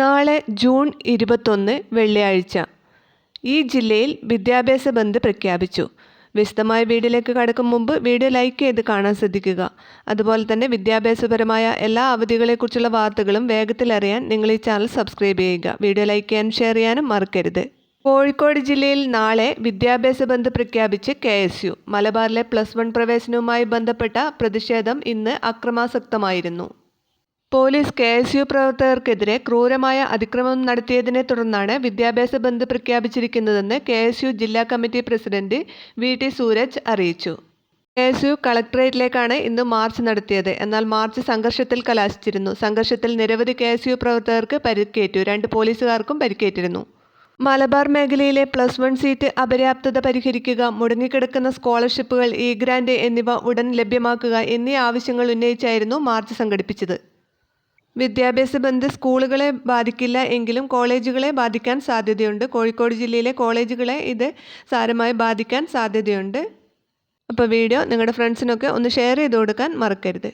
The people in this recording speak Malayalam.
നാളെ ജൂൺ ഇരുപത്തൊന്ന് വെള്ളിയാഴ്ച. ഈ ജില്ലയിൽ വിദ്യാഭ്യാസ ബന്ദ് പ്രഖ്യാപിച്ചു. വിശദമായ വീഡിയോയിലേക്ക് കടക്കും മുമ്പ് വീഡിയോ ലൈക്ക് ചെയ്ത് കാണാൻ ശ്രദ്ധിക്കുക. അതുപോലെ തന്നെ വിദ്യാഭ്യാസപരമായ എല്ലാ അവധികളെക്കുറിച്ചുള്ള വാർത്തകളും വേഗത്തിൽ അറിയാൻ നിങ്ങൾ ഈ ചാനൽ സബ്സ്ക്രൈബ് ചെയ്യുക. വീഡിയോ ലൈക്ക് ചെയ്യാനും ഷെയർ ചെയ്യാനും മറക്കരുത്. കോഴിക്കോട് ജില്ലയിൽ നാളെ വിദ്യാഭ്യാസ ബന്ദ് പ്രഖ്യാപിച്ച് കെ എസ് യു. മലബാറിലെ പ്ലസ് വൺ പ്രവേശനവുമായി ബന്ധപ്പെട്ട പ്രതിഷേധം ഇന്ന് അക്രമാസക്തമായിരുന്നു. പോലീസ് കെ എസ് യു പ്രവർത്തകർക്കെതിരെ ക്രൂരമായ അതിക്രമം നടത്തിയതിനെ തുടർന്നാണ് വിദ്യാഭ്യാസ ബന്ദ് പ്രഖ്യാപിച്ചിരിക്കുന്നതെന്ന് കെ എസ് യു ജില്ലാ committee president V T Sooraj അറിയിച്ചു. എസ് യു കളക്ടറേറ്റിലേക്കാണ് ഇന്ന് മാർച്ച് നടത്തിയത്. എന്നാൽ മാർച്ച് സംഘർഷത്തിൽ കലാശിച്ചിരുന്നു. സംഘർഷത്തിൽ നിരവധി കെ എസ് യു പ്രവർത്തകർക്ക് പരിക്കേറ്റു. രണ്ട് പോലീസുകാർക്കും പരിക്കേറ്റിരുന്നു. മലബാർ മേഖലയിലെ പ്ലസ് വൺ സീറ്റ് അപര്യാപ്തത പരിഹരിക്കുക മുടങ്ങിക്കിടക്കുന്ന സ്കോളർഷിപ്പുകൾ ഇ ഗ്രാൻഡ് എന്നിവ ഉടൻ ലഭ്യമാക്കുക എന്നീ ആവശ്യങ്ങൾ ഉന്നയിച്ചായിരുന്നു മാർച്ച് സംഘടിപ്പിച്ചത്. വിദ്യാഭ്യാസ ബന്ധ സ്കൂളുകളെ ബാധിക്കില്ല എങ്കിലും കോളേജുകളെ ബാധിക്കാൻ സാധ്യതയുണ്ട്. കോഴിക്കോട് ജില്ലയിലെ കോളേജുകളെ ഇത് സാരമായി ബാധിക്കാൻ സാധ്യതയുണ്ട്. അപ്പോൾ വീഡിയോ നിങ്ങളുടെ ഫ്രണ്ട്സിനൊക്കെ ഒന്ന് ഷെയർ ചെയ്ത് കൊടുക്കാൻ മറക്കരുത്.